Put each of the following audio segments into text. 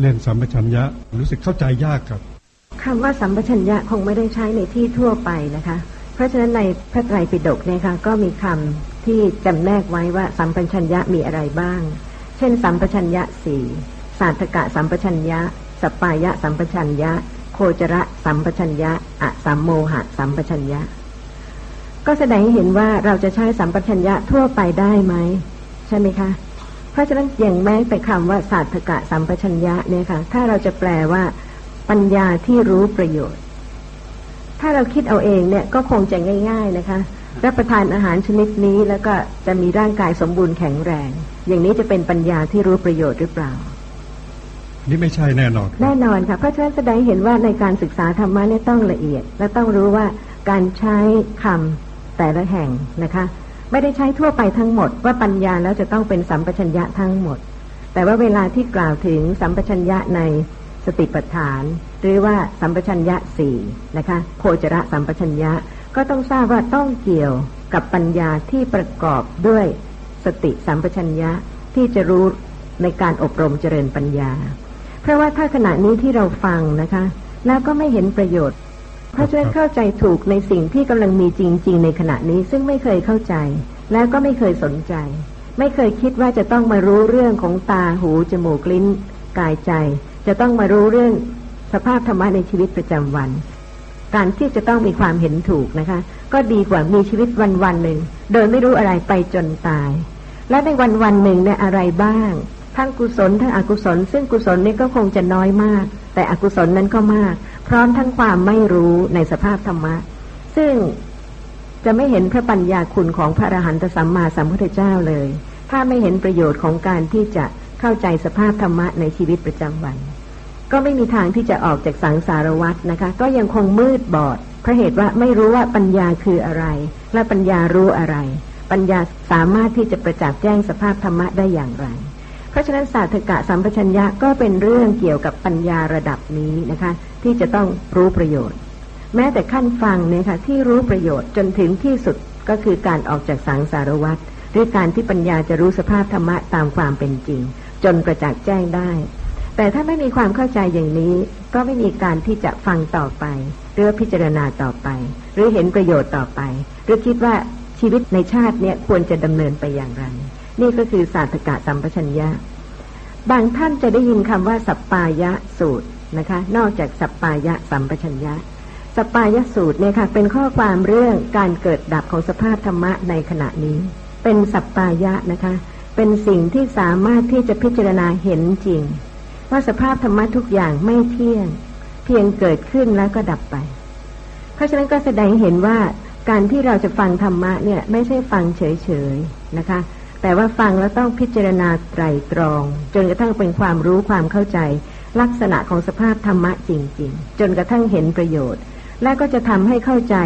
เรื่องสัมปชัญญะรู้สึกเข้าใจยากครับคำว่าสัมปชัญญะคงไม่ได้ใช้ในที่ทั่วไปนะคะ เพราะฉะนั้นในพระไตรปิฎกเนี่ยค่ะก็มีคำที่จำแนกไว้ว่าสัมปชัญญะมีอะไรบ้าง เช่น สัมปชัญญะสี่สาธกะสัมปชัญญะ สปายะสัมปชัญญะ โคจระสัมปชัญญะอะสัมโมหะสัมปชัญญะ ก็แสดงให้เห็นว่าเราจะใช้สัมปชัญญะทั่วไปได้ไหมใช่ไหมคะ เพราะฉะนั้นอย่างแม้แต่คำว่าศาสตกะสัมปชัญญะเนี่ยค่ะ ถ้าเราจะแปลว่าปัญญาที่รู้ประโยชน์ ถ้าเราคิดเอาเองเนี่ยก็คงจะง่าย ๆนะคะ รับประทานอาหารชนิดนี้แล้วก็จะมีร่างกายสมบูรณ์แข็งแรง อย่างนี้จะเป็นปัญญาที่รู้ประโยชน์หรือเปล่า นี่ไม่ใช่แน่นอนครับแน่นอนค่ะ เพราะฉะนั้นแสดงให้เห็นว่าในการศึกษาธรรมะเนี่ยต้องละเอียด และต้องรู้ว่าการใช้คำแต่ละแห่งนะคะ ไม่ได้ใช้ทั่วไปทั้งหมด ว่าปัญญาแล้วจะต้องเป็นสัมปชัญญะทั้งหมด แต่ว่าเวลาที่กล่าวถึงสัมปชัญญะในสติปัฏฐาน หรือว่าสัมปชัญญะสี่นะคะโคจระสัมปชัญญะก็ต้องทราบว่าต้องเกี่ยวกับปัญญาที่ประกอบด้วยสติสัมปชัญญะที่จะรู้ในการอบรมเจริญปัญญา เพราะว่าถ้าขณะนี้ที่เราฟังนะคะ แล้วก็ไม่เห็นประโยชน์ เพราะฉะนั้นเข้าใจถูกในสิ่งที่กำลังมีจริง ๆ ในขณะนี้ซึ่งไม่เคยเข้าใจ แล้วก็ไม่เคยสนใจ ไม่เคยคิดว่าจะต้องมารู้เรื่องของตาหูจมูกลิ้น กายใจ จะต้องมารู้เรื่องสภาพธรรมะในชีวิตประจำวัน การที่จะต้องมีความเห็นถูกนะคะ ก็ดีกว่ามีชีวิตวันวันๆหนึ่งโดยไม่รู้อะไรไปจนตาย และในวันวันๆหนึ่งเนี่ยอะไรบ้าง ทั้งกุศลทั้งอกุศล ซึ่งกุศลนี่ก็คงจะน้อยมาก แต่อกุศลนั้นก็มาก ร้อมทั้งความไม่รู้ในสภาพธรรมะ ซึ่งจะไม่เห็นพระปัญญาคุณของพระอรหันตสัมมาสัมพุทธเจ้าเลย ถ้าไม่เห็นประโยชน์ของการที่จะเข้าใจสภาพธรรมะในชีวิตประจำวัน ก็ไม่มีทางที่จะออกจากสังสารวัฏนะคะ ก็ยังคงมืดบอดเพราะเหตุว่าไม่รู้ว่าปัญญาคืออะไร และปัญญารู้อะไร ปัญญาสามารถที่จะประจักษ์แจ้งสภาพธรรมะได้อย่างไร เพราะฉะนั้นศาสตกะสัมปชัญญะก็เป็นเรื่องเกี่ยวกับปัญญาระดับนี้นะคะ ที่จะต้องรู้ประโยชน์ แม้แต่ขั้นฟังเนี่ยค่ะที่รู้ประโยชน์จนถึงที่สุดก็คือการออกจากสังสารวัฏหรือการที่ปัญญาจะรู้สภาพธรรมะตามความเป็นจริง จนประจักษ์แจ้งได้ แต่ถ้าไม่มีความเข้าใจอย่างนี้ก็ไม่มีการที่จะฟังต่อไป หรือพิจารณาต่อไป หรือเห็นประโยชน์ต่อไป หรือคิดว่าชีวิตในชาติเนี่ยควรจะดำเนินไปอย่างไร นี่ก็คือศาสตกะสัมปชัญญะ บางท่านจะได้ยินคำว่าสัปปายะสูตรนะคะ นอกจากสัปปายะสัมปชัญญะสปายสูตรเนี่ยค่ะเป็นข้อความเรื่องการเกิดดับของสภาพธรรมะในขณะนี้ เป็นสัปปายะนะคะ เป็นสิ่งที่สามารถที่จะพิจารณาเห็นจริง ว่าสภาพธรรมะทุกอย่างไม่เที่ยง เพียงเกิดขึ้นแล้วก็ดับไป เพราะฉะนั้นก็แสดงเห็นว่าการที่เราจะฟังธรรมะเนี่ยไม่ใช่ฟังเฉยๆนะคะ แต่ว่าฟังแล้วต้องพิจารณาไตรตรอง จนกระทั่งเป็นความรู้ความเข้าใจ ลักษณะของสภาพธรรมะจริง ๆ จนกระทั่งเห็นประโยชน์ และก็จะทำให้เข้าใจ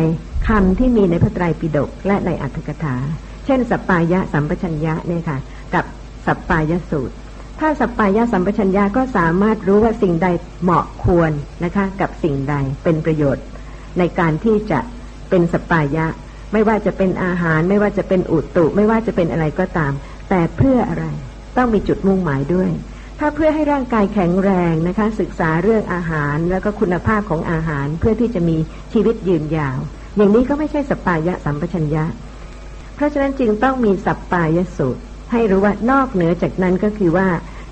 คำที่มีในพระไตรปิฎกและในอัตถกถา เช่น สัปปายะสัมปชัญญะเนี่ยค่ะ กับสัปปายะสูตร ถ้าสัปปายะสัมปชัญญะก็สามารถรู้ว่าสิ่งใดเหมาะควรนะคะ กับสิ่งใดเป็นประโยชน์ ในการที่จะเป็นสัปปายะ ไม่ว่าจะเป็นอาหาร ไม่ว่าจะเป็นอุตุ ไม่ว่าจะเป็นอะไรก็ตาม แต่เพื่ออะไร ต้องมีจุดมุ่งหมายด้วย ถ้าเพื่อให้ร่างกายแข็งแรงนะคะ ศึกษาเรื่องอาหารแล้วก็คุณภาพของอาหาร เพื่อที่จะมีชีวิตยืนยาว อย่างนี้ก็ไม่ใช่สัปปายะสัมปชัญญะ เพราะฉะนั้นจึงต้องมีสัปปายสูตร ให้รู้ว่านอกเหนือจากนั้นก็คือว่า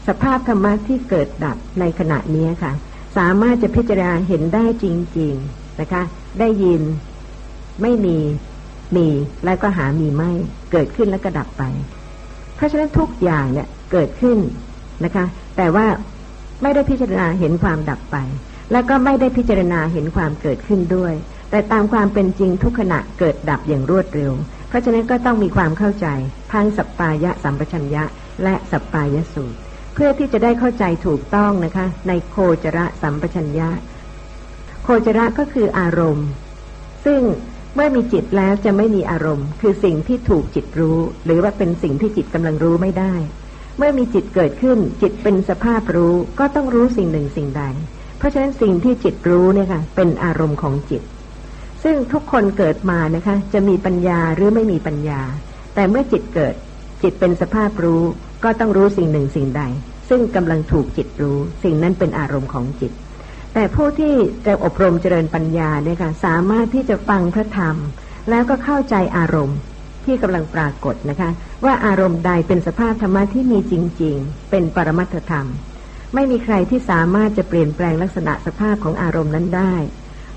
สภาพธรรมะที่เกิดดับในขณะนี้ค่ะ สามารถจะพิจารณาเห็นได้จริง ๆ นะคะ ได้ยินไม่มี มีแล้วก็หามีไม่ เกิดขึ้นแล้วก็ดับไป เพราะฉะนั้นทุกอย่างเนี่ยเกิดขึ้นนะคะ แต่ว่าไม่ได้พิจารณาเห็นความดับไป แล้วก็ไม่ได้พิจารณาเห็นความเกิดขึ้นด้วย แต่ตามความเป็นจริงทุกขณะเกิดดับอย่างรวดเร็ว เพราะฉะนั้นก็ต้องมีความเข้าใจทั้งสัปปายะสัมปชัญญะ และสัปปายสูตร เพื่อที่จะได้เข้าใจถูกต้องนะคะ ในโคจระสัมปชัญญะ โคจระก็คืออารมณ์ ซึ่ง เมื่อมีจิตแล้วจะไม่มีอารมณ์ คือสิ่งที่ถูกจิตรู้ หรือว่าเป็นสิ่งที่จิตกำลังรู้ไม่ได้ เมื่อมีจิตเกิดขึ้น จิตเป็นสภาพรู้ ก็ต้องรู้สิ่งหนึ่งสิ่งใด เพราะฉะนั้นสิ่งที่จิตรู้เนี่ยค่ะ เป็นอารมณ์ของจิต ซึ่งทุกคนเกิดมานะคะ จะมีปัญญาหรือไม่มีปัญญา แต่เมื่อจิตเกิด จิตเป็นสภาพรู้ ก็ต้องรู้สิ่งหนึ่งสิ่งใด ซึ่งกำลังถูกจิตรู้ สิ่งนั้นเป็นอารมณ์ของจิต แต่ผู้ที่จะอบรมเจริญปัญญาเนี่ยค่ะสามารถที่จะฟังพระธรรม แล้วก็เข้าใจอารมณ์ที่กำลังปรากฏนะคะ ว่าอารมณ์ใดเป็นสภาพธรรมะที่มีจริง ๆ เป็นปรมัตถธรรม ไม่มีใครที่สามารถจะเปลี่ยนแปลงลักษณะสภาพของอารมณ์นั้นได้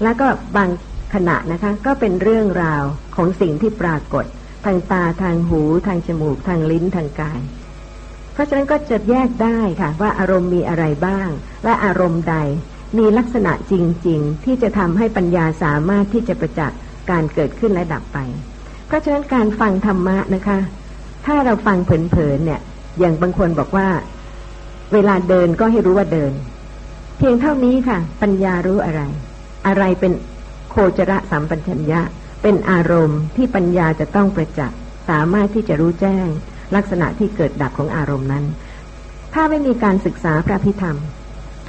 แล้วก็บางขณะนะคะก็เป็นเรื่องราวของสิ่งที่ปรากฏ ทางตาทางหู ทางจมูก ทางลิ้นทางกาย เพราะฉะนั้นก็จะแยกได้ค่ะว่าอารมณ์มีอะไรบ้าง และอารมณ์ใด มีลักษณะจริง ๆ ที่จะทำให้ปัญญาสามารถที่จะประจักษ์การเกิดขึ้นและดับไป เพราะฉะนั้นการฟังธรรมะนะคะ ถ้าเราฟังเผลอๆเนี่ย อย่างบางคนบอกว่า เวลาเดินก็ให้รู้ว่าเดิน เพียงเท่านี้ค่ะ ปัญญารู้อะไร อะไรเป็นโคจรสัมปัญญะ เป็นอารมณ์ที่ปัญญาจะต้องประจักษ์สามารถที่จะรู้แจ้ง ลักษณะที่เกิดดับของอารมณ์นั้น ถ้าไม่มีการศึกษาพระพิธรรม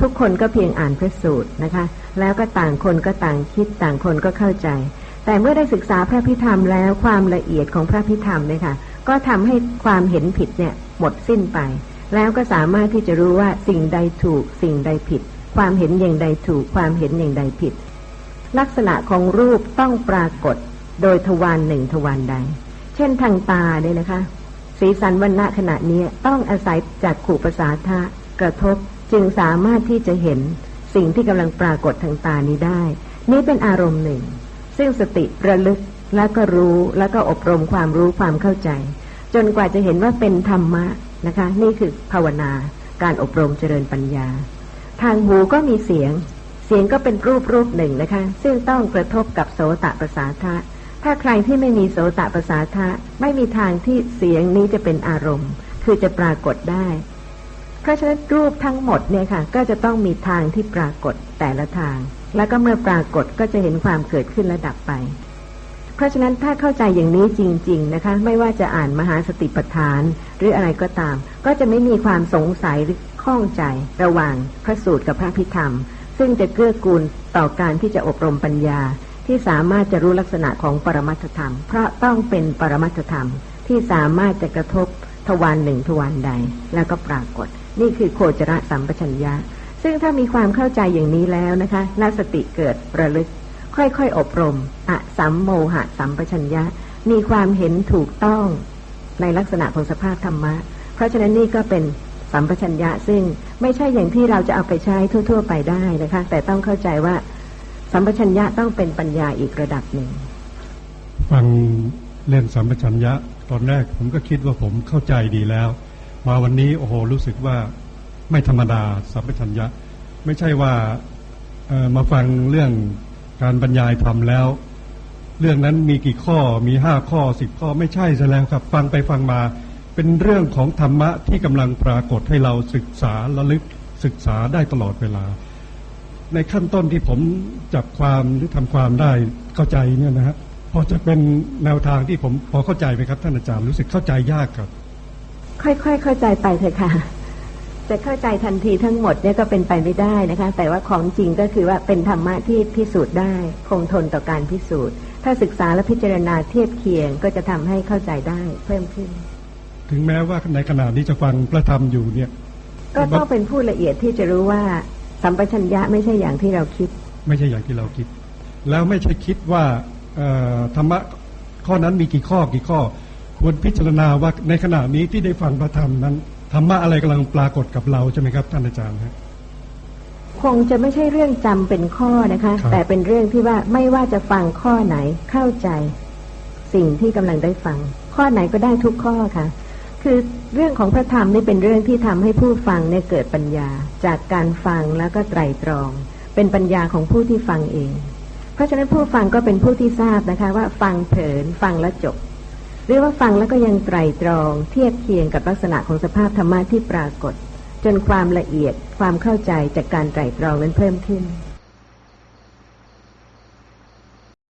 ทุกคนก็เพียงอ่านพระสูตรนะคะ แล้วก็ต่างคนก็ต่างคิดต่างคนก็เข้าใจ แต่เมื่อได้ศึกษาพระพิธรรมแล้วความละเอียดของพระพิธรรมเนี่ยค่ะ ก็ทำให้ความเห็นผิดเนี่ยหมดสิ้นไป แล้วก็สามารถที่จะรู้ว่าสิ่งใดถูกสิ่งใดผิด ความเห็นอย่างใดถูกความเห็นอย่างใดผิด ลักษณะของรูปต้องปรากฏโดยทวารหนึ่งทวารใด เช่นทางตาเนี่ยนะคะ สีสันวันณะขณะนี้ต้องอาศัยจากขู่ประสาทะกระทบ จึงสามารถที่จะเห็นสิ่งที่กำลังปรากฏทางตานี้ได้ นี่เป็นอารมณ์หนึ่ง ซึ่งสติระลึกแล้วก็รู้แล้วก็อบรมความรู้ความเข้าใจ จนกว่าจะเห็นว่าเป็นธรรมะนะคะ นี่คือภาวนาการอบรมเจริญปัญญา ทางหูก็มีเสียง เสียงก็เป็นรูปรูปหนึ่งนะคะ ซึ่งต้องกระทบกับโสตประสาทะถ้าใครที่ไม่มีโสตประสาทะไม่มีทางที่เสียงนี้จะเป็นอารมณ์ คือจะปรากฏได้ เพราะฉะนั้นรูปทั้งหมดเนี่ยค่ะ ก็จะต้องมีทางที่ปรากฏแต่ละทาง แล้วก็เมื่อปรากฏก็จะเห็นความเกิดขึ้นและดับไป เพราะฉะนั้นถ้าเข้าใจอย่างนี้จริง ๆนะคะ ไม่ว่าจะอ่านมหาสติปัฏฐาน หรืออะไรก็ตาม ก็จะไม่มีความสงสัยหรือข้องใจระหว่างพระสูตรกับพระพิธรรม ซึ่งจะเกื้อกูลต่อการที่จะอบรมปัญญาที่สามารถจะรู้ลักษณะของปรมัตถธรรม เพราะต้องเป็นปรมัตถธรรมที่สามารถจะกระทบทวารหนึ่งทวารใด แล้วก็ปรากฏ นี่คือโคจรสัมปชัญญะ ซึ่งถ้ามีความเข้าใจอย่างนี้แล้วนะคะและสติเกิดระลึก ค่อยๆอบรมอะสัมโมหะสัมปชัญญะ มีความเห็นถูกต้องในลักษณะของสภาพธรรมะ เพราะฉะนั้นนี่ก็เป็นสัมปชัญญะซึ่งไม่ใช่อย่างที่เราจะเอาไปใช้ทั่ว ๆ ไปได้นะคะ แต่ต้องเข้าใจว่าสัมปชัญญะต้องเป็นปัญญาอีกระดับหนึ่งฟังเล่นสัมปชัญญะตอนแรกผมก็คิดว่าผมเข้าใจดีแล้ว มาวันนี้โอ้โหรู้สึกว่าไม่ธรรมดาสัมปชัญญะ ไม่ใช่ว่ามาฟังเรื่องการบรรยายธรรมแล้ว เรื่องนั้นมีกี่ข้อมีห้าข้อสิบข้อไม่ใช่ซะแล้วครับ ฟังไปฟังมาเป็นเรื่องของธรรมะที่กำลังปรากฏให้เราศึกษาระลึกศึกษาได้ตลอดเวลา ในขั้นต้นที่ผมจับความหรือทำความได้เข้าใจเนี่ยนะฮะพอจะเป็นแนวทางที่ผมพอเข้าใจไหมครับ ท่านอาจารย์รู้สึกเข้าใจยากครับ ค่อยๆเข้าใจไปเถอะค่ะจะเข้าใจทันทีทั้งหมดเนี่ยก็เป็นไปไม่ได้นะคะ แต่ว่าของจริงก็คือว่าเป็นธรรมะที่พิสูจน์ได้ คงทนต่อการพิสูจน์ ถ้าศึกษาและพิจารณาเทียบเคียงก็จะทำให้เข้าใจได้เพิ่มขึ้น ถึงแม้ว่าในขณะนี้จะฟังพระธรรมอยู่เนี่ย ก็ต้องเป็นผู้ละเอียดที่จะรู้ว่าสัมปชัญญะไม่ใช่อย่างที่เราคิด ไม่ใช่อย่างที่เราคิด แล้วไม่ใช่คิดว่าเอ่อธรรมะข้อนั้นมีกี่ข้อกี่ข้อ ควรพิจารณาว่าในขณะนี้ที่ได้ฟังพระธรรมนั้นธรรมะอะไรกำลังปรากฏกับเราใช่ไหมครับท่านอาจารย์ฮะคงจะไม่ใช่เรื่องจำเป็นข้อนะคะครับแต่เป็นเรื่องที่ว่าไม่ว่าจะฟังข้อไหนเข้าใจสิ่งที่กำลังได้ฟัง ข้อไหนก็ได้ทุกข้อค่ะ คือเรื่องของพระธรรมนี่เป็นเรื่องที่ทำให้ผู้ฟังเนี่ยเกิดปัญญา จากการฟังแล้วก็ไตรตรอง เป็นปัญญาของผู้ที่ฟังเอง เพราะฉะนั้นผู้ฟังก็เป็นผู้ที่ทราบนะคะ ว่าฟังเผินฟังแล้วจบ หรือว่าฟังแล้วก็ยังไตรตรอง เทียบเคียงกับลักษณะของสภาพธรรมะที่ปรากฏ จนความละเอียดความเข้าใจจากการไตรตรองนั้นเพิ่มขึ้น